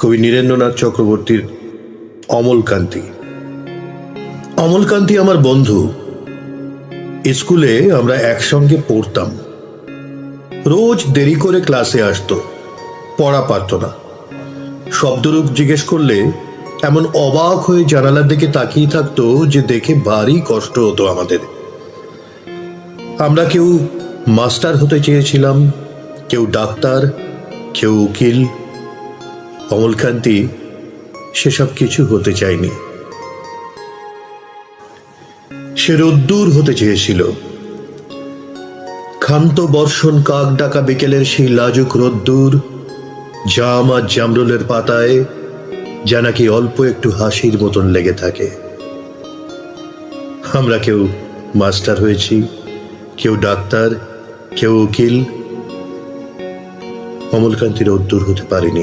কবি নীরেন্দ্রনাথ চক্রবর্তীর অমলকান্তি। অমলকান্তি আমার বন্ধু। স্কুলে আমরা একসঙ্গে পড়তাম। রোজ দেরি করে ক্লাসে আসতো, পড়া পারত না। শব্দরূপ জিজ্ঞেস করলে এমন অবাক হয়ে জানালার দিকে তাকিয়ে থাকতো যে দেখে ভারী কষ্ট হতো আমাদের। আমরা কেউ মাস্টার হতে চেয়েছিলাম, কেউ ডাক্তার, কেউ উকিল অমলকান্তি সেসব কিছু হতে চায়নি। সে রোদ্দুর হতে চেয়েছিল। ক্ষান্ত বর্ষণ কাক ডাকা বিকেলের সেই লাজুক রোদ্দুর জাম আর জামরুলের পাতায় যা নাকি অল্প একটু হাসির মতন লেগে থাকে। আমরা কেউ মাস্টার হয়েছি, কেউ ডাক্তার, কেউ উকিল। অমলকান্তির রোদ্দুর হতে পারেনি।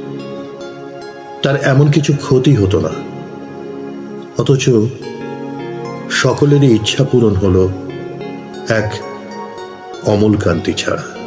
তার এমন কিছু ক্ষতি হতো না। অথচ সকলেরই ইচ্ছা পূরণ হল এক অমলকান্তি ছাড়া।